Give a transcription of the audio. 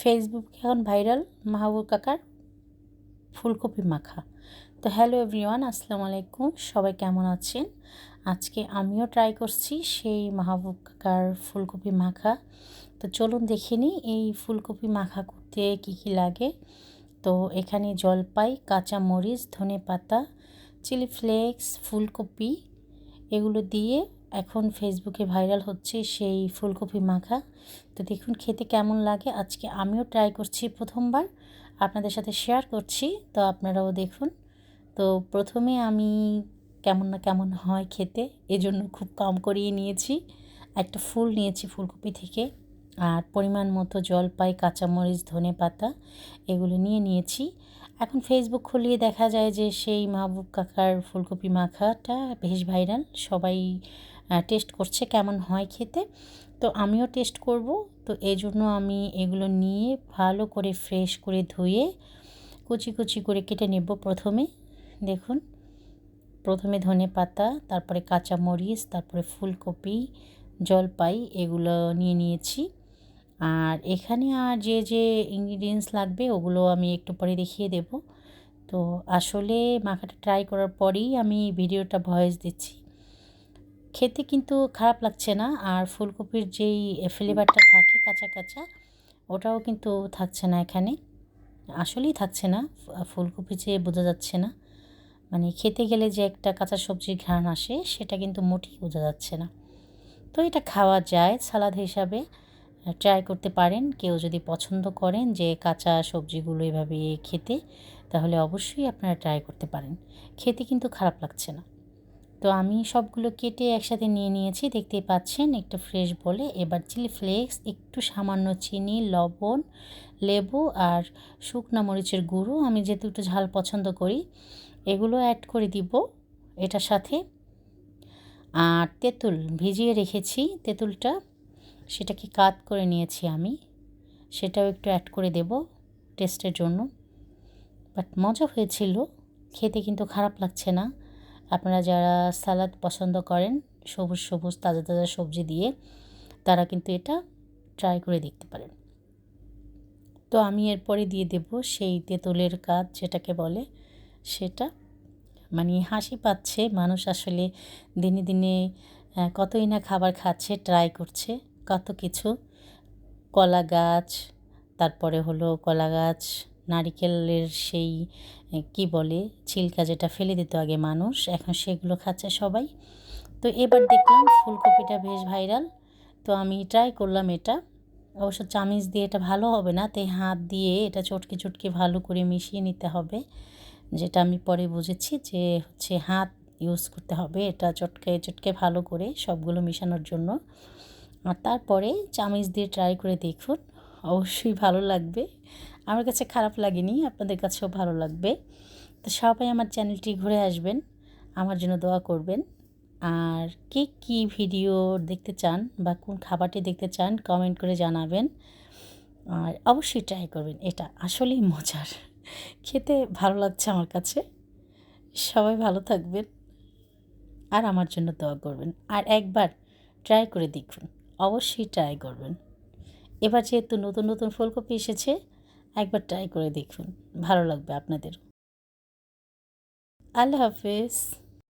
Facebook এখন viral মাহবুব কাকার ফুলকপি মাখা। তো হ্যালো এভরিওয়ান আসসালামু আলাইকুম। সবাই কেমন আছেন? আজকে আমিও ট্রাই করছি সেই মাহবুব কাকার ফুলকপি মাখা। তো চলুন দেখে নিই এই ফুলকপি মাখা করতে কি কি লাগে। তো এখানে জলপাই কাঁচা মরিচ ধনে পাতা চিলি ফ্লেক্স, ফুলকপি এগুলো দিয়ে এখন ফেসবুকে ভাইরাল হচ্ছে সেই ফুলকপি মাখা। তো দেখুন খেতে কেমন লাগে? আজকে আমিও ট্রাই করছি প্রথমবার, আপনাদের সাথে শেয়ার করছি, তো আপনারাও দেখুন। তো প্রথমে আমি কেমন না কেমন হয় খেতে, এজন্য খুব কম করিয়ে নিয়েছি। একটা ফুল নিয়েছি ফুলকপি থেকে, আর পরিমাণ মতো জলপাই, কাঁচামরিচ, ধনে পাতা, এগুলো নিয়ে নিয়েছি। এখন ফেসবুক খুলিয়ে দেখা যায় যে সেই মাহবুব কাকার ফুলকপি মাখাটা বেশ ভাইরাল সবাই টেস্ট করছে কেমন হয় খেতে। তো আমিও টেস্ট করব। তো এই জন্য আমি এগুলো নিয়ে ভালো করে ফ্রেশ করে ধুয়ে, কুচি কুচি করে কেটে নেব প্রথমে। দেখুন, প্রথমে ধনে পাতা, তারপরে কাঁচা মরিচ, তারপরে ফুলকপি, জলপাই এগুলো নিয়ে নিয়েছি। আর এখানে আর যে যে ইনগ্রিডিয়েন্টস লাগবে ওগুলো আমি একটু পরে দেখিয়ে দেব। তো আসলে মাখাটা ট্রাই করার পরেই আমি ভিডিওটা ভয়েস দিচ্ছি। খেতে কিন্তু খারাপ লাগছে না। আর ফুলকপির যেই ফ্লেভারটা থাকে কাঁচা কাঁচা, ওটাও কিন্তু থাকছে না এখানে। আসলেই থাকছে না। ফুলকপি যে বোঝা যাচ্ছে না। মানে খেতে গেলে যে একটা কাঁচা সবজির ঘ্রাণ আসে, সেটা কিন্তু মোটেই বোঝা যাচ্ছে না। তো এটা খাওয়া যায় সালাদ হিসাবে। ট্রাই করতে পারেন। কেউ যদি পছন্দ করেন যে কাঁচা সবজিগুলো এভাবে খেতে, তাহলে অবশ্যই আপনারা ট্রাই করতে পারেন। খেতে কিন্তু খারাপ লাগছে না। তো আমি সবগুলো কেটে একসাথে নিয়ে নিয়েছি। দেখতেই পাচ্ছেন একটু ফ্রেশ বলে। এবার চিলি ফ্লেক্স একটু সামান্য চিনি, লবণ, লেবু আর শুকনো মরিচের গুঁড়ো। আমি যেহেতু একটু ঝাল পছন্দ করি, এগুলো অ্যাড করে দিব এটার সাথে। আর তেঁতুল ভিজিয়ে রেখেছি তেঁতুলটা। সেটাকে কাত করে নিয়েছি আমি। সেটাও একটু অ্যাড করে দেব টেস্টের জন্য। বাট মজা হয়েছিল। খেতে কিন্তু খারাপ লাগছে না। আপনারা যারা সালাদ পছন্দ করেন, সবুজ সবুজ তাজা তাজা সবজি দিয়ে, তারা কিন্তু এটা ট্রাই করে দেখতে পারেন। তো আমি এরপরে দিয়ে দেব সেই তেঁতুলের কাজ যেটাকে বলে, সেটা মানে হাসি পাচ্ছে। মানুষ আসলে দিনে দিনে কতই না খাবার খাচ্ছে ট্রাই করছে। কত কিছু, কলা গাছ, তারপরে হলো কলা গাছ নারিকেলের সেই কি বলে, ছিলকা যেটা ফেলে দিত আগে মানুষ, এখন সেগুলো খাচ্ছে সবাই। তো এবার দেখলাম ফুলকপিটা বেশ ভাইরাল। তো আমি ট্রাই করলাম এটা। অবশ্য চামিচ দিয়ে এটা ভালো হবে না, তাই হাত দিয়ে এটা চটকে চটকে ভালো করে মিশিয়ে নিতে হবে। যেটা আমি পরে বুঝেছি যে হচ্ছে হাত ইউজ করতে হবে, এটা চটকে চটকে ভালো করে সবগুলো মিশানোর জন্য। আর তারপরে চামিচ দিয়ে ট্রাই করে দেখুন, অবশ্যই ভালো লাগবে। আমার কাছে খারাপ লাগেনি, আপনাদের কাছেও ভালো লাগবে। তো সবাই আমার চ্যানেলটি ঘুরে আসবেন, আমার জন্য দোয়া করবেন। আর কে কী ভিডিও দেখতে চান বা কোন খাবারটি দেখতে চান কমেন্ট করে জানাবেন। আর অবশ্যই ট্রাই করবেন, এটা আসলেই মজার। খেতে ভালো লাগছে আমার কাছে। সবাই ভালো থাকবেন আর আমার জন্য দোয়া করবেন। আর একবার ট্রাই করে দেখুন, অবশ্যই ট্রাই করবেন। এবার যেহেতু নতুন নতুন ফুলকপি এসেছে একবার ট্রাই করে দেখুন। ভালো লাগবে আপনাদের আল্লাহ হাফেজ।